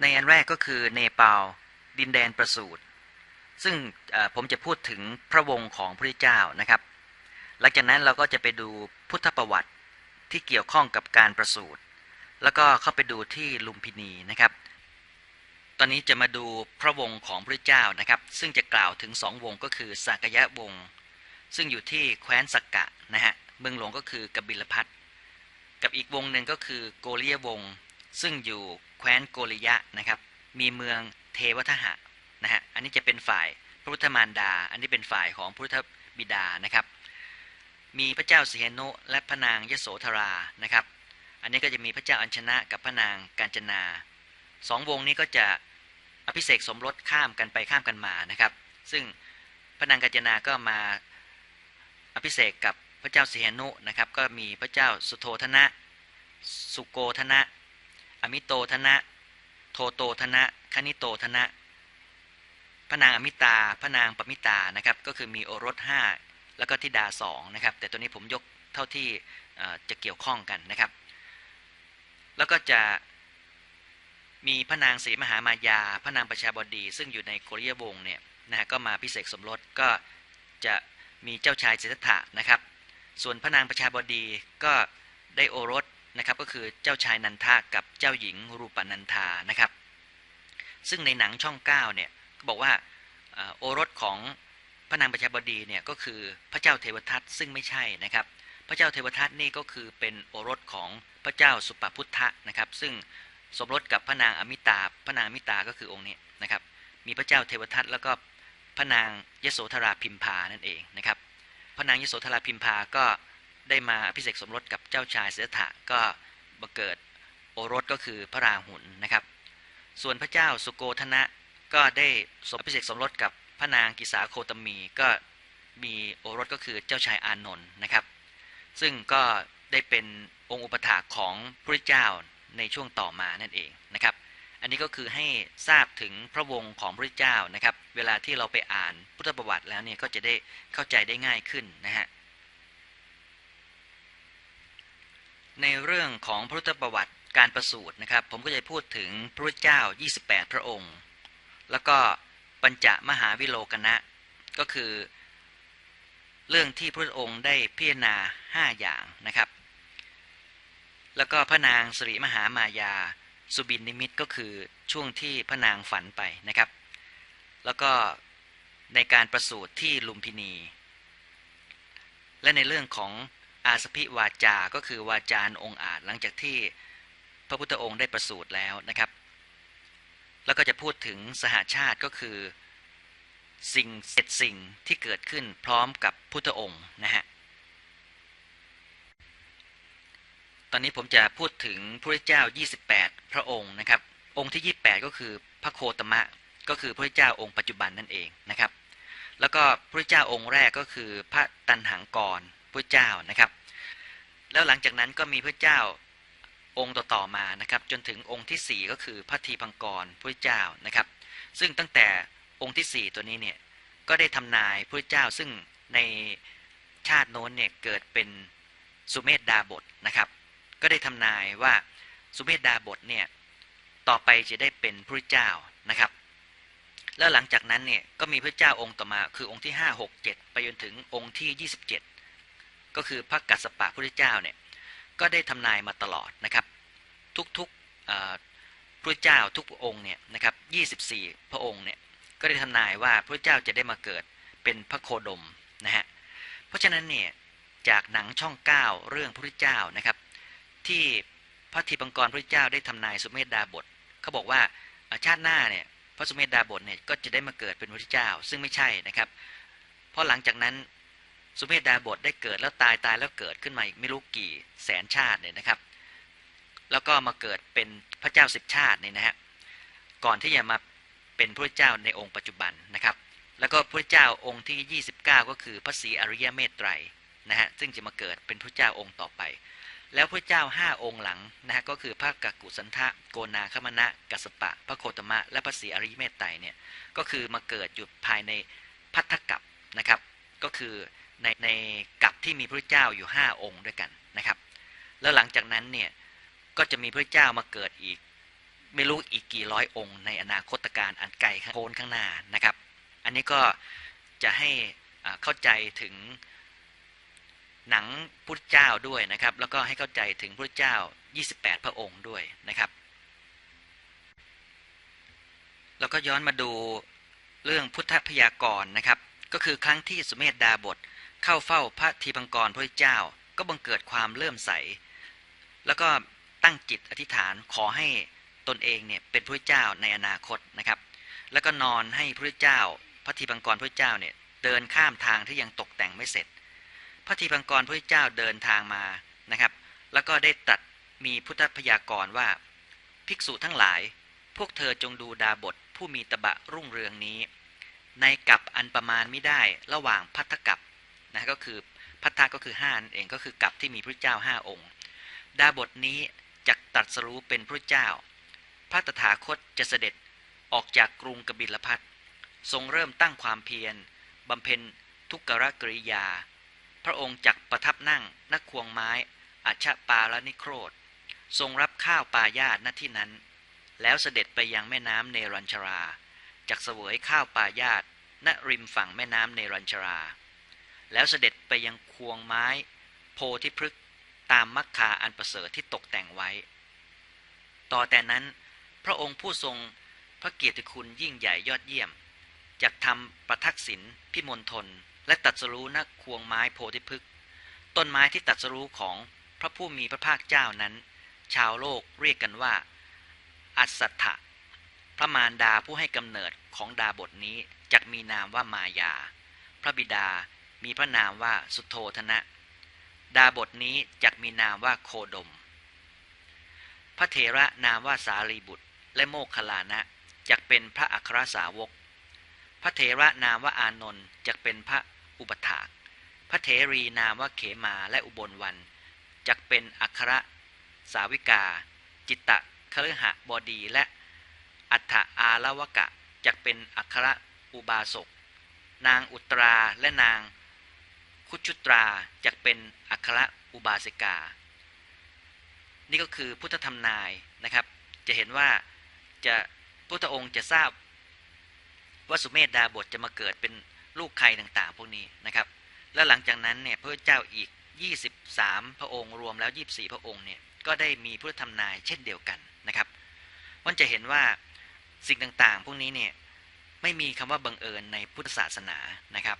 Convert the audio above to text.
ในอันแรกก็คือเนปาลดินแดนประสูติซึ่งผมจะพูดถึงพระวงศ์ของพระเจ้านะครับ หลังจากนั้นเราก็จะไปดูพุทธประวัติที่เกี่ยวข้องกับการประสูติแล้วก็เข้าไปดูที่ลุมพินีนะครับ ตอนนี้จะมาดูพระวงศ์ของพระเจ้านะครับ ซึ่งจะกล่าวถึงสองวงก็คือสักยะวงศ์ซึ่งอยู่ที่แคว้นสักกะนะฮะเมืองหลวงก็คือกบิลพัทกับอีกวงหนึ่งก็คือโกเริยวงศ์ ซึ่งอยู่แคว้นโกริยะนะครับ มีเมืองเทวทหะนะฮะอันนี้จะเป็นฝ่ายพระพุทธมารดา อันนี้เป็นฝ่ายของพระพุทธบิดานะครับ มีพระเจ้าสิเหนุและพระนางยโสธรานะครับ อันนี้ก็จะมีพระเจ้าอัญชนะกับพระนางกาญจนาสองวงนี้ก็จะอภิเษกสมรสข้ามกันไปข้ามกันมานะครับ ซึ่งพระนางกาญจนาก็มาอภิเษกกับพระเจ้าสิเหนุนะครับ ก็มีพระเจ้าสุโธธนะ สุโกธนะ อมิโตธนะ โทโตธนะคณิโตธนะ พระนางอมิตา พระนางปมิตานะครับ ก็คือมีโอรสห้าแล้วก็ธิดาสองนะครับ แต่ตัวนี้ผมยกเท่าที่จะเกี่ยวข้องกันนะครับ แล้วก็จะมีพระนางศรีมหามายา พระนางประชาบดี ซึ่งอยู่ในโกริยวงเนี่ยนะฮะก็มาพิเศษสมรสก็จะมีเจ้าชายสิทธัตถะนะครับ ส่วนพระนางประชาบดีก็ได้โอรส นะครับก็คือเจ้าชายนันทากับเจ้าหญิงรูปนันทานะครับ ซึ่งในหนังช่อง9เนี่ยบอกว่าโอรสของพระนางประชาบดีเนี่ยก็คือพระเจ้าเทวทัตซึ่งไม่ใช่นะครับ พระเจ้าเทวทัตนี่ก็คือเป็นโอรสของพระเจ้าสุปพุทธะนะครับ ซึ่งสมรสกับพระนางอมิตาพระนางอมิตาก็คือองค์นี้นะครับ มีพระเจ้าเทวทัตแล้วก็พระนางยโสธราพิมพานั่นเองนะครับ พระนางยโสธราพิมพาก็ ได้มาพิเศษสมรสกับเจ้าชายเสด็จก็มาเกิดโอรสก็คือพระราหุลนะครับ ส่วนพระเจ้าสุโกธนะก็ได้สมพิเศษสมรสกับพระนางกิสาโคตมี ก็มีโอรสก็คือเจ้าชายอานนท์นะครับ ซึ่งก็ได้เป็นองค์อุปถาของพระเจ้าในช่วงต่อมานั่นเองนะครับ อันนี้ก็คือให้ทราบถึงพระวงศ์ของพระเจ้านะครับ เวลาที่เราไปอ่านพุทธประวัติแล้วเนี่ยก็จะได้เข้าใจได้ง่ายขึ้นนะฮะ ในเรื่องของพุทธประวัติการประสูตินะครับ ผมก็จะพูดถึงพระเจ้า 28 พระองค์ แล้วก็ปัญจมหาวิโลกนะ ก็คือ เรื่องที่พระองค์ได้พิจารณา 5 อย่างนะครับ แล้วก็พระนางสิริมหามายา สุบินนิมิตก็คือช่วงที่พระนางฝันไปนะครับ แล้วก็ในการประสูติที่ลุมพินี และในเรื่องของ อาสพิวาจา ก็คือวาจาองอาจหลังจากที่พระพุทธองค์ได้ประสูติแล้วนะครับ แล้วก็จะพูดถึงสหาชาติก็คือ สิ่งเสร็จสิ่งที่เกิดขึ้นพร้อมกับพุทธองค์นะฮะตอนนี้ผมจะพูดถึงพระเจ้า 28 พระองค์นะครับ องค์ที่ 28 ก็คือพระโคตมะ ก็คือพระเจ้าองค์ปัจจุบันนั่นเองนะครับ แล้วก็พระเจ้าองค์แรกก็คือพระตันหังกร พระเจ้านะครับ แล้วหลังจากนั้นก็มีพระเจ้าองค์ต่อๆมานะครับ จนถึงองค์ที่ 4 ก็คือพระทีพังกรพระเจ้านะครับ ซึ่งตั้งแต่องค์ที่ 4 ตัวนี้เนี่ยก็ได้ทำนายพระเจ้าซึ่งในชาติโน้นเนี่ยเกิดเป็นสุเมธดาบทนะครับ ก็ได้ทำนายว่าสุเมธดาบทเนี่ยต่อไปจะได้เป็นพระเจ้านะครับ แล้วหลังจากนั้นเนี่ยก็มีพระเจ้าองค์ต่อมาคือองค์ที่ 5 6 7 ไปจนถึงองค์ที่ 27 ก็คือพระกัสสปะพระเจ้าเนี่ยก็ได้ทำนายมาตลอดนะครับทุกๆพระเจ้าทุกพระองค์เนี่ยนะครับ24 พระองค์เนี่ยก็ได้ทำนายว่าพระเจ้าจะได้มาเกิดเป็นพระโคดมนะฮะเพราะฉะนั้นเนี่ยจากหนังช่อง 9 เรื่องพระเจ้านะครับ ที่พระทีปังกรพระเจ้าได้ทำนายสุเมธดาบทเขาบอกว่าชาติหน้าเนี่ยพระสุเมธดาบทเนี่ยก็จะได้มาเกิดเป็นพระเจ้า ซึ่งไม่ใช่นะครับ เพราะหลังจากนั้น สุเมธดาบทได้เกิดแล้วตายตายแล้วเกิดขึ้นมาอีกไม่รู้กี่แสนชาติเนี่ยนะครับ แล้วก็มาเกิดเป็นพระเจ้าสิบชาติเนี่ยนะฮะก่อนที่จะมาเป็นพระเจ้าในองค์ปัจจุบันนะครับ แล้วก็พระเจ้าองค์ที่ 29 ก็คือพระศรีอริยเมตไตรนะฮะซึ่งจะมาเกิดเป็นพระเจ้าองค์ต่อไป แล้วพระเจ้าห้าองค์หลังนะฮะก็คือพระกักุสันทะโกนาคมณะกัสปะ พระโคตมะ และพระศรีอริยเมตไตรเนี่ยก็คือมาเกิดอยู่ภายในพัทธกับนะครับ ก็คือ ในในกับที่มีพระเจ้าอยู่ห้าองค์ด้วยกันนะครับ แล้วหลังจากนั้นเนี่ยก็จะมีพระเจ้ามาเกิดอีก ไม่รู้อีกกี่ร้อยองค์ ในอนาคตการอันไกลโพ้นข้างหน้านะครับ อันนี้ก็จะให้เข้าใจถึงหนังพุทธเจ้าด้วยนะครับ แล้วก็ให้เข้าใจถึงพระเจ้า 28 พระองค์ด้วยนะครับ แล้วก็ย้อนมาดูเรื่องพุทธพยากรณ์นะครับ ก็คือครั้งที่สุเมธดาบท เข้าเฝ้าพระทีพังกรพระเจ้า ก็บังเกิดความเลื่อมใส แล้วก็ตั้งจิตอธิษฐานขอให้ตนเองเนี่ยเป็นพระเจ้าในอนาคตนะครับ แล้วก็นอนให้พระเจ้า พระทีพังกรพระเจ้าเนี่ยเดินข้ามทางที่ยังตกแต่งไม่เสร็จ พระทีพังกรพระเจ้าเดินทางมานะครับ แล้วก็ได้ตรัสมีพุทธพยากรณ์ว่า ภิกษุทั้งหลาย พวกเธอจงดูดาบทผู้มีตบะรุ่งเรืองนี้ ในกับอันประมาณไม่ได้ระหว่างพัทธกับ นะก็คือพัทธก็คือห้านั่นเองก็คือกับที่มีพระเจ้าห้าองค์ ดาบทนี้จักตัดสรู้เป็นพระเจ้า พระตถาคตจะเสด็จออกจากกรุงกบิลพัททรงเริ่มตั้งความเพียรบำเพ็ญทุกขกริยา พระองค์จักประทับนั่งนักควงไม้อัชปาลนิโครธ ทรงรับข้าวปายาตณที่นั้น แล้วเสด็จไปยังแม่น้ำเนรัญชราจักเสวยข้าวปายาตณริมฝั่งแม่น้ำเนรัญชรา แล้วเสด็จไปยังควงไม้ โพธิพฤกษ์ตามมักคาอันประเสริฐที่ตกแต่งไว้ ต่อแต่นั้นพระองค์ผู้ทรงพระเกียรติคุณยิ่งใหญ่ยอดเยี่ยมจักทำประทักษิณพิมลทน และตัดสรู้นักควงไม้โพธิพฤกษ์ต้นไม้ที่ตัดสรู้ของพระผู้มีพระภาคเจ้านั้น ชาวโลกเรียกกันว่า อัศถะพระมารดาผู้ให้กำเนิดของดาบทนี้จักมีนามว่ามายา พระบิดา มีพระนามว่าสุโธธนะ ดาบทนี้จักมีนามว่าโคดม พระเถระนามว่าสารีบุตร และโมคคลานะจักเป็นพระอัครสาวก พระเถระนามว่าอานนท์จักเป็นพระอุปถาก พระเถรีนามว่าเขมาและอุบลวันจักเป็นอัครสาวิกา จิตตะคฤหะบดีและอัฏฐอาลวกะจักเป็นอัครอุบาสก นางอุตราและนาง คุชุตราจักเป็นอัครอุบาสิกา นี่ก็คือพุทธธรรมนายนะครับ จะเห็นว่าจะพุทธองค์จะทราบว่าสุเมธดาบทจะมาเกิดเป็นลูกใครต่างๆ พวกนี้นะครับ แล้วหลังจากนั้นเนี่ยพระเจ้าอีก 23 พระองค์รวมแล้ว 24 พระองค์เนี่ยก็ได้มีพุทธธรรมนายเช่นเดียวกันนะครับมันจะเห็นว่าสิ่งต่างๆ พวกนี้เนี่ยไม่มีคำว่าบังเอิญในพุทธศาสนานะครับ